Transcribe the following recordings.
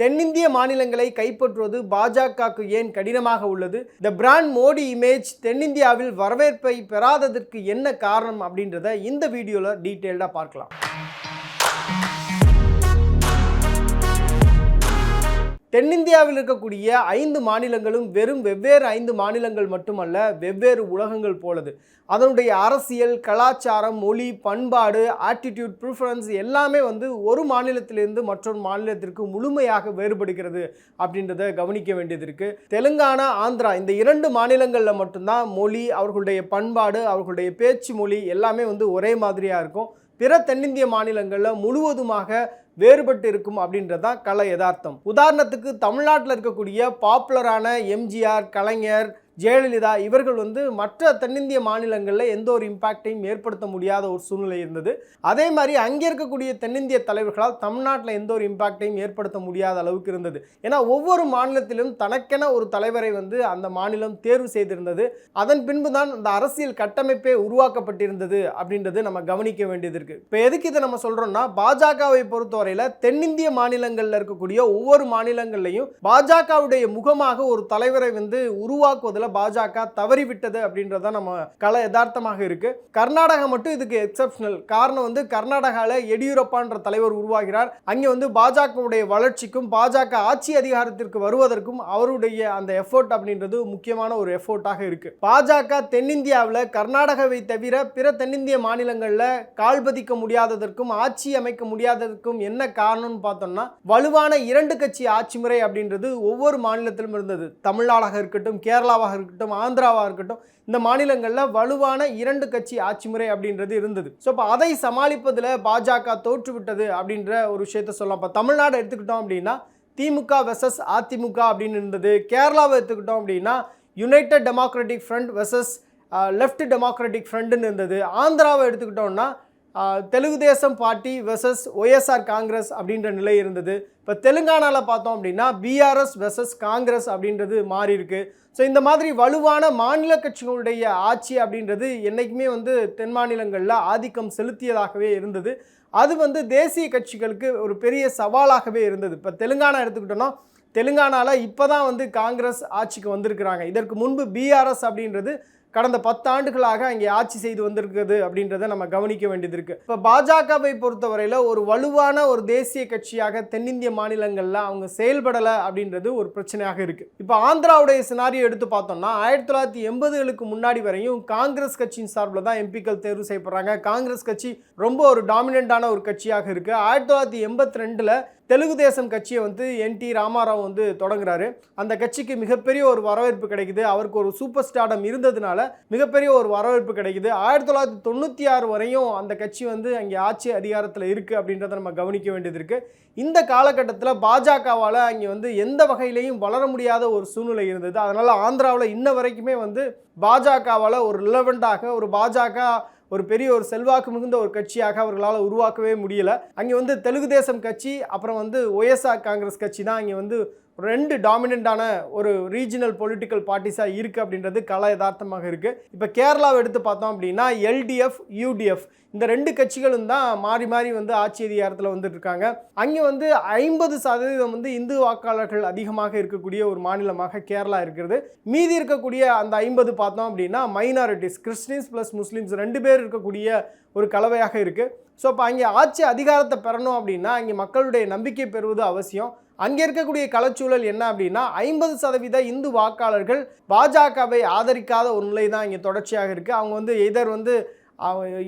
தென்னிந்திய மாநிலங்களை கைப்பற்றுவது பாஜகவுக்கு ஏன் கடினமாக உள்ளது? த பிராண்ட் மோடி இமேஜ் தென்னிந்தியாவில் வரவேற்பை பெறாததற்கு என்ன காரணம் அப்படின்றத இந்த வீடியோவில் டீட்டெயில்டாக பார்க்கலாம். தென்னிந்தியாவில் இருக்கக்கூடிய ஐந்து மாநிலங்களும் வெறும் வெவ்வேறு ஐந்து மாநிலங்கள் மட்டுமல்ல வெவ்வேறு உலகங்கள் போலது. அதனுடைய அரசியல் கலாச்சாரம் மொழி பண்பாடு ஆட்டிடியூட் ப்ரிஃபரன்ஸ் எல்லாமே வந்து ஒரு மாநிலத்திலிருந்து மற்றொரு மாநிலத்திற்கு முழுமையாக வேறுபடுகிறது அப்படின்றத கவனிக்க வேண்டியது இருக்குது தெலுங்கானா ஆந்திரா இந்த இரண்டு மாநிலங்களில் மட்டும்தான் மொழி அவர்களுடைய பண்பாடு அவர்களுடைய பேச்சு மொழி எல்லாமே வந்து ஒரே மாதிரியாக இருக்கும். பிற தென்னிந்திய மாநிலங்களில் முழுவதுமாக வேறுபட்டு இருக்கும் அப்படின்றது தான் கலை யதார்த்தம். உதாரணத்துக்கு தமிழ்நாட்டில் இருக்கக்கூடிய பாப்புலரான எம்ஜிஆர் கலைஞர் ஜெயலலிதா இவர்கள் வந்து மற்ற தென்னிந்திய மாநிலங்களில் எந்த ஒரு இம்பேக்டையும் ஏற்படுத்த முடியாத ஒரு சூழ்நிலை இருந்தது. அதே மாதிரி அங்கே இருக்கக்கூடிய தென்னிந்திய தலைவர்களால் தமிழ்நாட்டில் எந்த ஒரு இம்பேக்டையும் ஏற்படுத்த முடியாத அளவுக்கு இருந்தது. ஏன்னா ஒவ்வொரு மாநிலத்திலும் தனக்கென ஒரு தலைவரை வந்து அந்த மாநிலம் தேர்வு செய்திருந்தது. அதன் பின்பு தான் அந்த அரசியல் கட்டமைப்பே உருவாக்கப்பட்டிருந்தது அப்படின்றது நம்ம கவனிக்க வேண்டியது இருக்கு. இப்போ எதுக்கு இதை நம்ம சொல்கிறோம்னா பாஜகவை பொறுத்தவரையில் தென்னிந்திய மாநிலங்களில் இருக்கக்கூடிய ஒவ்வொரு மாநிலங்கள்லையும் பாஜகவுடைய முகமாக ஒரு தலைவரை வந்து உருவாக்குவதில் பாஜக தவறிவிட்டது அப்படின்றத நம்ம கல யதார்த்தமாக இருக்கு. கர்நாடகா மட்டும் இதுக்கு எக்ஸப்ஷனல் காரணம் வந்து கர்நாடகாவில் எடியூரப்பான்ற தலைவர் உருவாகிறார். அங்கே வந்து பாஜகவுடைய வளர்ச்சிக்கும் பாஜக ஆட்சி அதிகாரத்திற்கு வருவதற்கும் அவருடைய அந்த எஃபோர்ட் அப்படின்றது முக்கியமான ஒரு எஃபோர்ட்டாக இருக்கு. பாஜக தென்னிந்தியாவில் கர்நாடகாவை தவிர பிற தென்னிந்திய மாநிலங்களில் கால்பதிக்க முடியாததற்கும் ஆட்சி அமைக்க முடியாததற்கும் என்ன காரணம்னு பார்த்தோம்னா வலுவான இரண்டு கட்சி ஆட்சி முறை அப்படின்றது ஒவ்வொரு மாநிலத்திலும் இருந்தது. தமிழ்நாடாக இருக்கட்டும் கேரளாவாக இருக்கட்டும் ஆந்திராவாக இருக்கட்டும் இந்த மாநிலங்களில் வலுவான இரண்டு கட்சி ஆட்சி முறை அப்படின்றது இருந்தது. ஸோ இப்போ அதை சமாளிப்பதில் பாஜக தோற்றுவிட்டது அப்படின்ற ஒரு விஷயத்த சொல்லலாம். இப்போ தமிழ்நாடு எடுத்துக்கிட்டோம் அப்படின்னா திமுக வெசஸ் அதிமுக அப்படின்னு இருந்தது. கேரளாவை எடுத்துக்கிட்டோம் அப்படின்னா united democratic front versus left democratic ஃப்ரண்ட்னு இருந்தது. ஆந்திராவை எடுத்துக்கிட்டோம்னா Telugu Desam Telugu Desam party versus YSR Congress அப்படின்ற நிலை இருந்தது. இப்போ தெலுங்கானாவில் பார்த்தோம் அப்படின்னா பிஆர்எஸ் வெர்சஸ் காங்கிரஸ் அப்படின்றது மாறி இருக்கு. ஸோ இந்த மாதிரி வலுவான மாநில கட்சிகளுடைய ஆட்சி அப்படின்றது என்றைக்குமே வந்து தென் மாநிலங்களில் ஆதிக்கம் செலுத்தியதாகவே இருந்தது. அது வந்து தேசிய கட்சிகளுக்கு ஒரு பெரிய சவாலாகவே இருந்தது. இப்போ தெலுங்கானா எடுத்துக்கிட்டோன்னா தெலுங்கானாவில் இப்போ தான் வந்து காங்கிரஸ் ஆட்சிக்கு வந்திருக்கிறாங்க. இதற்கு முன்பு பிஆர்எஸ் அப்படின்றது கடந்த பத்தாண்டுகளாக அங்கே ஆட்சி செய்து வந்திருக்குது அப்படின்றத நம்ம கவனிக்க வேண்டியது இருக்கு. இப்போ பாஜகவை பொறுத்தவரையில் ஒரு வலுவான ஒரு தேசிய கட்சியாக தென்னிந்திய மாநிலங்களில் அவங்க செயல்படலை அப்படின்றது ஒரு பிரச்சனையாக இருக்கு. இப்போ ஆந்திராவுடைய சினாரியோ எடுத்து பார்த்தோம்னா ஆயிரத்தி தொள்ளாயிரத்தி எண்பதுகளுக்கு முன்னாடி வரையும் காங்கிரஸ் கட்சியின் சார்பில் தான் எம்பிக்கள் தேர்வு செய்யப்படுறாங்க. காங்கிரஸ் கட்சி ரொம்ப ஒரு டாமினண்டான ஒரு கட்சியாக இருக்கு. ஆயிரத்தி தொள்ளாயிரத்தி எண்பத்தி ரெண்டில் தெலுங்கு தேசம் கட்சியை வந்து என் டி ராமாராவ் வந்து தொடங்குறாரு. அந்த கட்சிக்கு மிகப்பெரிய ஒரு வரவேற்பு கிடைக்குது. அவருக்கு ஒரு சூப்பர் ஸ்டார்டம் இருந்ததுனால மிகப்பெரிய ஒரு வரவேற்பு கிடைக்குது. ஆயிரத்தி தொள்ளாயிரத்தி தொண்ணூற்றி ஆறு வரையும் அந்த கட்சி வந்து அங்கே ஆட்சி அதிகாரத்தில் இருக்குது அப்படின்றத நம்ம கவனிக்க வேண்டியது இருக்குது இந்த காலகட்டத்தில் பாஜகவால் அங்கே வந்து எந்த வகையிலையும் வளர முடியாத ஒரு சூழ்நிலை இருந்தது. அதனால் ஆந்திராவில் இன்ன வரைக்குமே வந்து பாஜகவால் ஒரு ரிலவெண்ட்டாக ஒரு பாஜக ஒரு பெரிய ஒரு செல்வாக்கு மிகுந்த ஒரு கட்சியாக அவர்களால் உருவாக்கவே முடியல. அங்கே வந்து தெலுங்கு தேசம் கட்சி அப்புறம் வந்து ஒய்எஸ்ஆர் காங்கிரஸ் கட்சி தான் அங்கே வந்து ரெண்டு டாமினண்ட்டான ஒரு ரீஜனல் பொலிட்டிக்கல் பார்ட்டிஸாக இருக்குது அப்படின்றது கல யதார்த்தமாக இருக்குது இப்போ கேரளாவை எடுத்து பார்த்தோம் அப்படின்னா எல்டிஎஃப் யூடிஎஃப் இந்த ரெண்டு கட்சிகளும் தான் மாறி மாறி வந்து ஆட்சி அதிகாரத்தில் வந்துட்டு இருக்காங்க. அங்கே வந்து ஐம்பது சதவீதம் வந்து இந்து வாக்காளர்கள் அதிகமாக இருக்கக்கூடிய ஒரு மாநிலமாக கேரளா இருக்கிறது. மீதி இருக்கக்கூடிய அந்த ஐம்பது பார்த்தோம் அப்படின்னா மைனாரிட்டிஸ் கிறிஸ்டின்ஸ் ப்ளஸ் முஸ்லீம்ஸ் ரெண்டு பேர் இருக்கக்கூடிய ஒரு கலவையாக இருக்குது ஸோ இப்போ அங்கே ஆட்சி அதிகாரத்தை பெறணும் அப்படின்னா அங்கே மக்களுடைய நம்பிக்கை பெறுவது அவசியம். அங்கே இருக்கக்கூடிய கலச்சூழல் என்ன அப்படின்னா ஐம்பது சதவீத இந்து வாக்காளர்கள் பாஜகவை ஆதரிக்காத ஒரு நிலை தான் இங்கே தொடர்ச்சியாக இருக்குது அவங்க வந்து எதர் வந்து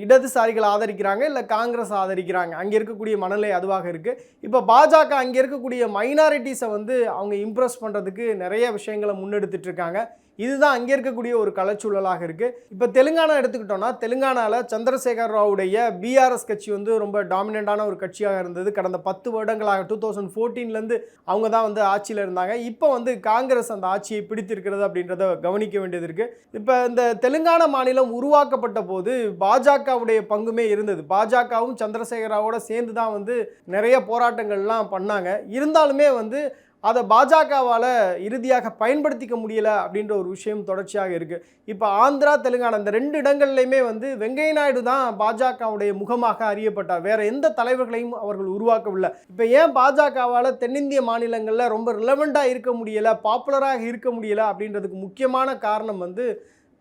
இடதுசாரிகள் ஆதரிக்கிறாங்க இல்லை காங்கிரஸ் ஆதரிக்கிறாங்க. அங்கே இருக்கக்கூடிய மனநிலை அதுவாக இருக்குது இப்போ பாஜக அங்கே இருக்கக்கூடிய மைனாரிட்டிஸை வந்து அவங்க இம்ப்ரெஸ் பண்ணுறதுக்கு நிறைய விஷயங்களை முன்னெடுத்துட்ருக்காங்க இதுதான் அங்கே இருக்கக்கூடிய ஒரு கலைச்சூழலாக இருக்குது இப்போ தெலுங்கானா எடுத்துக்கிட்டோம்னா தெலுங்கானாவில் சந்திரசேகர் ராவுடைய பிஆர்எஸ் கட்சி வந்து ரொம்ப டாமினண்டான ஒரு கட்சியாக இருந்தது. கடந்த பத்து வருடங்களாக டூ தௌசண்ட் ஃபோர்டீன்லேருந்து அவங்க தான் வந்து ஆட்சியில் இருந்தாங்க. இப்போ வந்து காங்கிரஸ் அந்த ஆட்சியை பிடித்திருக்கிறது அப்படின்றத கவனிக்க வேண்டியது இருக்குது இப்போ இந்த தெலுங்கானா மாநிலம் உருவாக்கப்பட்ட போது பாஜகவுடைய பங்குமே இருந்தது. பாஜகவும் சந்திரசேகராவோட சேர்ந்து தான் வந்து நிறைய போராட்டங்கள்லாம் பண்ணாங்க. இருந்தாலுமே வந்து அதை பாஜகவால் இறுதியாக பயன்படுத்திக்க முடியலை அப்படின்ற ஒரு விஷயம் தொடர்ச்சியாக இருக்குது இப்போ ஆந்திரா தெலுங்கானா இந்த ரெண்டு இடங்கள்லையுமே வந்து வெங்கைய நாயுடு தான் பாஜகவுடைய முகமாக அறியப்பட்டார். வேறு எந்த தலைவர்களையும் அவர்கள் உருவாக்கவில்லை. இப்போ ஏன் பாஜகவால் தென்னிந்திய மாநிலங்களில் ரொம்ப ரிலவெண்ட்டாக இருக்க முடியலை பாப்புலராக இருக்க முடியலை அப்படின்றதுக்கு முக்கியமான காரணம் வந்து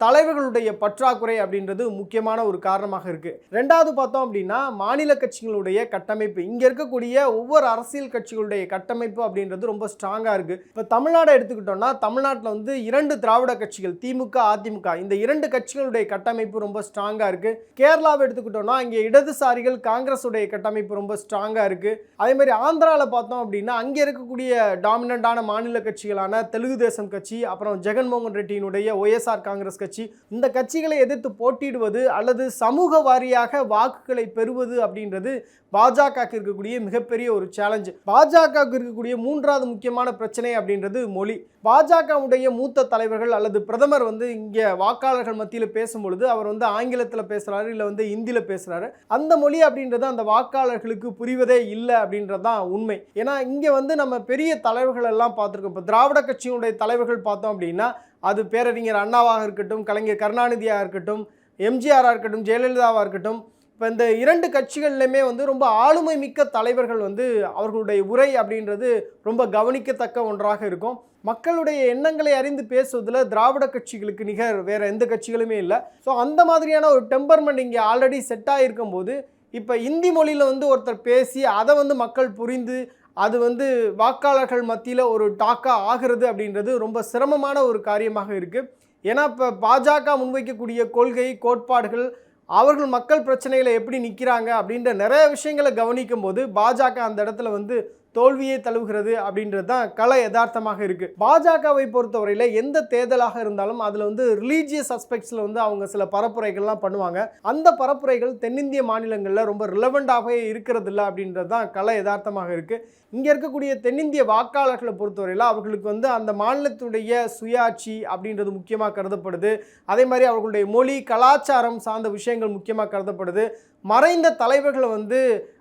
தலைவர்களுடைய பற்றாக்குறை அப்படின்றது முக்கியமான ஒரு காரணமாக இருக்குது ரெண்டாவது பார்த்தோம் அப்படின்னா மாநில கட்சிகளுடைய கட்டமைப்பு. இங்கே இருக்கக்கூடிய ஒவ்வொரு அரசியல் கட்சிகளுடைய கட்டமைப்பு அப்படின்றது ரொம்ப ஸ்ட்ராங்காக இருக்குது இப்போ தமிழ்நாடு எடுத்துக்கிட்டோம்னா தமிழ்நாட்டில் வந்து இரண்டு திராவிட கட்சிகள் திமுக அதிமுக இந்த இரண்டு கட்சிகளுடைய கட்டமைப்பு ரொம்ப ஸ்ட்ராங்காக இருக்குது கேரளாவை எடுத்துக்கிட்டோம்னா இங்கே இடதுசாரிகள் காங்கிரஸுடைய கட்டமைப்பு ரொம்ப ஸ்ட்ராங்காக இருக்குது அதே மாதிரி ஆந்திராவில் பார்த்தோம் அப்படின்னா அங்கே இருக்கக்கூடிய டாமினண்டான மாநில கட்சிகளான தெலுங்கு தேசம் கட்சி அப்புறம் ஜெகன்மோகன் ரெட்டியினுடைய ஒய்எஸ்ஆர் காங்கிரஸ் கட்சி இந்த கட்சிகளை எதிர்த்து போட்டியிடுவது அல்லது சமூக வாரியாக வாக்குகளை பெறுவது அப்படின்றது பாஜகவுக்கு இருக்கக்கூடிய மிகப்பெரிய ஒரு சேலஞ்சு பாஜகவுக்கு இருக்கக்கூடிய மூன்றாவது முக்கியமான பிரச்சனை அப்படின்றது மொழி. பாஜகவுடைய மூத்த தலைவர்கள் அல்லது பிரதமர் வந்து இங்கே வாக்காளர்கள் மத்தியில் பேசும்பொழுது அவர் வந்து ஆங்கிலத்தில் பேசுகிறாரு இல்லை வந்து ஹிந்தியில் பேசுகிறாரு அந்த மொழி அப்படின்றது அந்த வாக்காளர்களுக்கு புரிவதே இல்லை அப்படின்றது தான் உண்மை. ஏன்னா இங்கே வந்து நம்ம பெரிய தலைவர்கள் எல்லாம் பார்த்துருக்கோம். இப்போ திராவிட கட்சியினுடைய தலைவர்கள் பார்த்தோம் அப்படின்னா அது பேரறிஞர் அண்ணாவாக இருக்கட்டும் கலைஞர் கருணாநிதியாக இருக்கட்டும் எம்ஜிஆராக இருக்கட்டும் ஜெயலலிதாவாக இருக்கட்டும் இப்போ இந்த இரண்டு கட்சிகள்லையுமே வந்து ரொம்ப ஆளுமை மிக்க தலைவர்கள் வந்து அவர்களுடைய உரை அப்படின்றது ரொம்ப கவனிக்கத்தக்க ஒன்றாக இருக்கும். மக்களுடைய எண்ணங்களை அறிந்து பேசுவதில் திராவிட கட்சிகளுக்கு நிகர் வேறு எந்த கட்சிகளுமே இல்லை. ஸோ அந்த மாதிரியான ஒரு டெம்பர்மெண்ட் இங்கே ஆல்ரெடி செட் ஆகிருக்கும் போது இப்போ இந்தி மொழியில் வந்து ஒருத்தர் பேசி அதை வந்து மக்கள் புரிந்து அது வந்து வாக்காளர்கள் மத்தியில் ஒரு டாக்காக ஆகிறது அப்படின்றது ரொம்ப சிரமமான ஒரு காரியமாக இருக்குது ஏன்னா இப்போ பாஜக முன்வைக்கக்கூடிய கொள்கை கோட்பாடுகள் அவர்கள் மக்கள் பிரச்சனைகளை எப்படி நிற்கிறாங்க அப்படின்ற நிறைய விஷயங்களை கவனிக்கும் போது பாஜக அந்த இடத்துல வந்து தோல்வியை தழுவுகிறது அப்படின்றது தான் கலை யதார்த்தமாக இருக்குது பாஜகவை பொறுத்தவரையில் எந்த தேர்தலாக இருந்தாலும் அதில் வந்து ரிலீஜியஸ் அஸ்பெக்ட்ஸில் வந்து அவங்க சில பரப்புரைகள்லாம் பண்ணுவாங்க. அந்த பரப்புரைகள் தென்னிந்திய மாநிலங்களில் ரொம்ப ரிலவெண்ட்டாகவே இருக்கிறது இல்லை அப்படின்றது தான் கலை யதார்த்தமாக இருக்குது இங்கே இருக்கக்கூடிய தென்னிந்திய வாக்காளர்களை பொறுத்தவரையில் அவர்களுக்கு வந்து அந்த மாநிலத்துடைய சுயாட்சி அப்படின்றது முக்கியமாக கருதப்படுது. அதே மாதிரி அவர்களுடைய மொழி கலாச்சாரம் சார்ந்த விஷயங்கள் முக்கியமாக கருதப்படுது. மறைந்த தலைவர்களை வந்து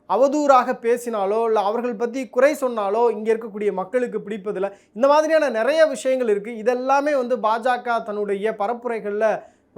அவதூறாக பேசினாலோ இல்லை அவர்கள் பற்றி குறை சொன்னாலோ இங்கே இருக்கக்கூடிய மக்களுக்கு பிடிப்பதில்லை. இந்த மாதிரியான நிறைய விஷயங்கள் இருக்குது இதெல்லாமே வந்து பாஜக தன்னுடைய பரப்புரைகளில்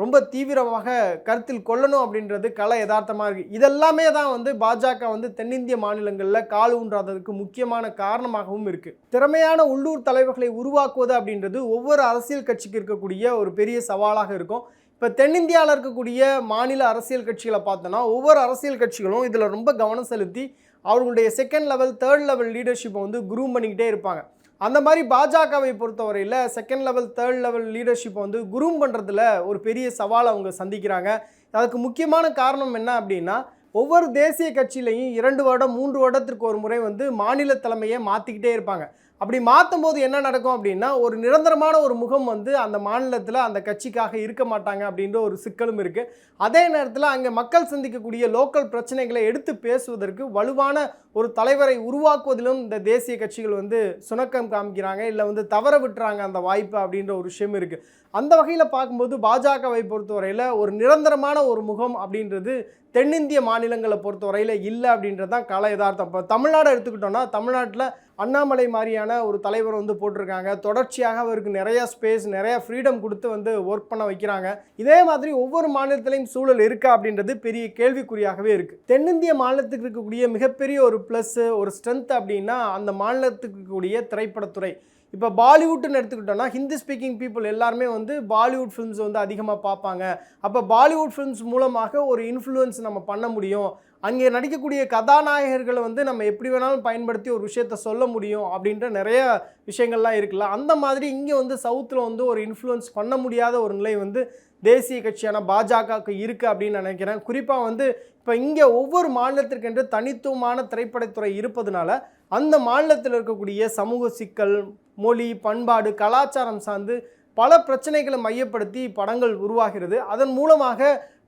ரொம்ப தீவிரமாக கருத்தில் கொள்ளணும் அப்படின்றது கலை யதார்த்தமாக இருக்குது இதெல்லாமே தான் வந்து பாஜக வந்து தென்னிந்திய மாநிலங்களில் கால் ஊன்றாததுக்கு முக்கியமான காரணமாகவும் இருக்குது திறமையான உள்ளூர் தலைவர்களை உருவாக்குவது அப்படின்றது ஒவ்வொரு அரசியல் கட்சிக்கு இருக்கக்கூடிய ஒரு பெரிய சவாலாக இருக்கும். இப்போ தென்னிந்தியாவில் இருக்கக்கூடிய மாநில அரசியல் கட்சிகளை பார்த்தோன்னா ஒவ்வொரு அரசியல் கட்சிகளும் இதில் ரொம்ப கவனம் செலுத்தி அவர்களுடைய செகண்ட் லெவல் தேர்ட் லெவல் லீடர்ஷிப்பை வந்து குரூம் பண்ணிக்கிட்டே இருப்பாங்க. அந்த மாதிரி பாஜகவை பொறுத்தவரையில் செகண்ட் லெவல் தேர்ட் லெவல் லீடர்ஷிப்பை வந்து குரூம் பண்ணுறதுல ஒரு பெரிய சவால் அவங்க சந்திக்கிறாங்க. அதுக்கு முக்கியமான காரணம் என்ன அப்படின்னா ஒவ்வொரு தேசிய கட்சியிலையும் இரண்டு வருடம் மூன்று வருடத்திற்கு ஒரு முறை வந்து மாநில தலைமையை மாற்றிக்கிட்டே இருப்பாங்க. அப்படி மாற்றும் போது என்ன நடக்கும் அப்படின்னா ஒரு நிரந்தரமான ஒரு முகம் வந்து அந்த மாநிலத்தில் அந்த கட்சிக்காக இருக்க மாட்டாங்க அப்படின்ற ஒரு சிக்கலும் இருக்குது அதே நேரத்தில் அங்கே மக்கள் சந்திக்கக்கூடிய லோக்கல் பிரச்சனைகளை எடுத்து பேசுவதற்கு வலுவான ஒரு தலைவரை உருவாக்குவதிலும் இந்த தேசிய கட்சிகள் வந்து சுணக்கம் காமிக்கிறாங்க இல்லை வந்து தவற விட்டுறாங்க அந்த வாய்ப்பு அப்படின்ற ஒரு விஷயம் இருக்குது அந்த வகையில் பார்க்கும்போது பாஜகவை பொறுத்தவரையில் ஒரு நிரந்தரமான ஒரு முகம் அப்படின்றது தென்னிந்திய மாநிலங்களை பொறுத்தவரையில் இல்லை அப்படின்றது தான் கலை யதார்த்தம். இப்போ தமிழ்நாடு எடுத்துக்கிட்டோம்னா தமிழ்நாட்டில் அண்ணாமலை மாதிரியான ஒரு தலைவர் வந்து போட்டிருக்காங்க. தொடர்ச்சியாக அவருக்கு நிறைய ஸ்பேஸ் நிறைய ஃப்ரீடம் கொடுத்து வந்து ஒர்க் பண்ண வைக்கிறாங்க. இதே மாதிரி ஒவ்வொரு மாநிலத்திலையும் சூழல் இருக்கா அப்படின்றது பெரிய கேள்விக்குறியாகவே இருக்குது தென்னிந்திய மாநிலத்துக்கு இருக்கக்கூடிய மிகப்பெரிய ஒரு ப்ளஸ்ஸு ஒரு ஸ்ட்ரென்த் அப்படின்னா அந்த மாநிலத்துக்கு இருக்கக்கூடிய திரைப்படத்துறை. இப்போ பாலிவுட்னு எடுத்துக்கிட்டோம்னா ஹிந்தி ஸ்பீக்கிங் பீப்புள் எல்லாருமே வந்து பாலிவுட் ஃபிலிம்ஸ் வந்து அதிகமாக பார்ப்பாங்க. அப்போ பாலிவுட் ஃபிலிம்ஸ் மூலமாக ஒரு இன்ஃப்ளூயன்ஸ் நம்ம பண்ண முடியும். அங்கே நடிக்கக்கூடிய கதாநாயகர்களை வந்து நம்ம எப்படி வேணாலும் பயன்படுத்தி ஒரு விஷயத்த சொல்ல முடியும் அப்படின்ற நிறைய விஷயங்கள்லாம் இருக்குல்ல. அந்த மாதிரி இங்கே வந்து சவுத்தில் வந்து ஒரு இன்ஃப்ளூயன்ஸ் பண்ண முடியாத ஒரு நிலை வந்து தேசிய கட்சியான பாஜகவுக்கு இருக்குது அப்படின்னு நினைக்கிறேன். குறிப்பாக வந்து இப்போ இங்கே ஒவ்வொரு மாநிலத்திற்கென்று தனித்துவமான திரைப்படத்துறை இருப்பதுனால அந்த மாநிலத்தில் இருக்கக்கூடிய சமூக சிக்கல் மொழி பண்பாடு கலாச்சாரம் சார்ந்து பல பிரச்சனைகளை மையப்படுத்தி படங்கள் உருவாகிறது. அதன் மூலமாக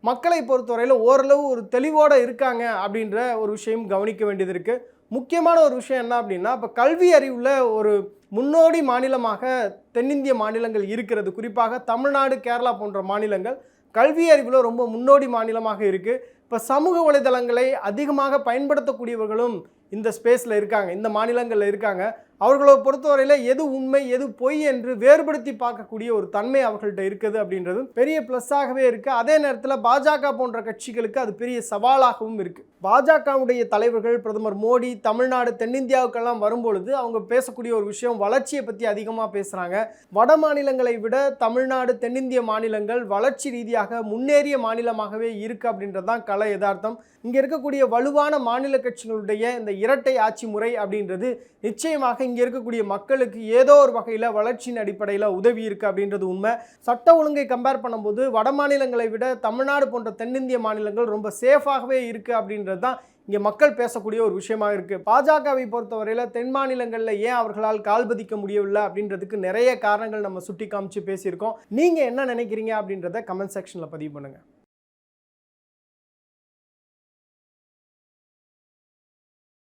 மக்களை பொறுத்தவரையில் ஓரளவு ஒரு தெளிவோடு இருக்காங்க அப்படின்ற ஒரு விஷயம் கவனிக்க வேண்டியது இருக்குது முக்கியமான ஒரு விஷயம் என்ன அப்படின்னா இப்போ கல்வி அறிவில் ஒரு முன்னோடி மாநிலமாக தென்னிந்திய மாநிலங்கள் இருக்கிறது. குறிப்பாக தமிழ்நாடு கேரளா போன்ற மாநிலங்கள் கல்வி அறிவில் ரொம்ப முன்னோடி மாநிலமாக இருக்குது இப்போ சமூக வலைதளங்களை அதிகமாக பயன்படுத்தக்கூடியவர்களும் இந்த ஸ்பேஸில் இருக்காங்க இந்த மாநிலங்களில் இருக்காங்க அவர்களை பொறுத்தவரையில் எது உண்மை எது பொய் என்று வேறுபடுத்தி பார்க்கக்கூடிய ஒரு தன்மை அவர்கள்ட்ட இருக்குது அப்படின்றது பெரிய ப்ளஸ்ஸாகவே இருக்குது அதே நேரத்தில் பாஜக போன்ற கட்சிகளுக்கு அது பெரிய சவாலாகவும் இருக்குது பாஜகவுடைய தலைவர்கள் பிரதமர் மோடி தமிழ்நாடு தென்னிந்தியாவுக்கெல்லாம் வரும்பொழுது அவங்க பேசக்கூடிய ஒரு விஷயம் வளர்ச்சியை பற்றி அதிகமாக பேசுகிறாங்க வட மாநிலங்களை விட தமிழ்நாடு தென்னிந்திய மாநிலங்கள் வளர்ச்சி ரீதியாக முன்னேறிய மாநிலமாகவே இருக்குது அப்படின்றது தான் கலை யதார்த்தம். இங்கே இருக்கக்கூடிய வலுவான மாநில கட்சிகளுடைய இந்த இரட்டை ஆட்சி முறை அப்படின்றது நிச்சயமாக இங்கே இருக்கக்கூடிய மக்களுக்கு ஏதோ ஒரு வகையில் வளர்ச்சியின் அடிப்படையில் உதவி இருக்குது அப்படின்றது உண்மை. சட்ட ஒழுங்கை கம்பேர் பண்ணும்போது வட மாநிலங்களை விட தமிழ்நாடு போன்ற தென்னிந்திய மாநிலங்கள் ரொம்ப சேஃபாகவே இருக்குது அப்படின்றது தான் இங்கே மக்கள் பேசக்கூடிய ஒரு விஷயமாக இருக்குது பாஜகவை பொறுத்தவரையில் தென் மாநிலங்களில் ஏன் அவர்களால் கால் பதிக்க முடியவில்லை அப்படின்றதுக்கு நிறைய காரணங்கள் நம்ம சுட்டி காமிச்சு பேசியிருக்கோம். நீங்கள் என்ன நினைக்கிறீங்க அப்படின்றத கமெண்ட் செக்ஷனில் பதிவு பண்ணுங்கள்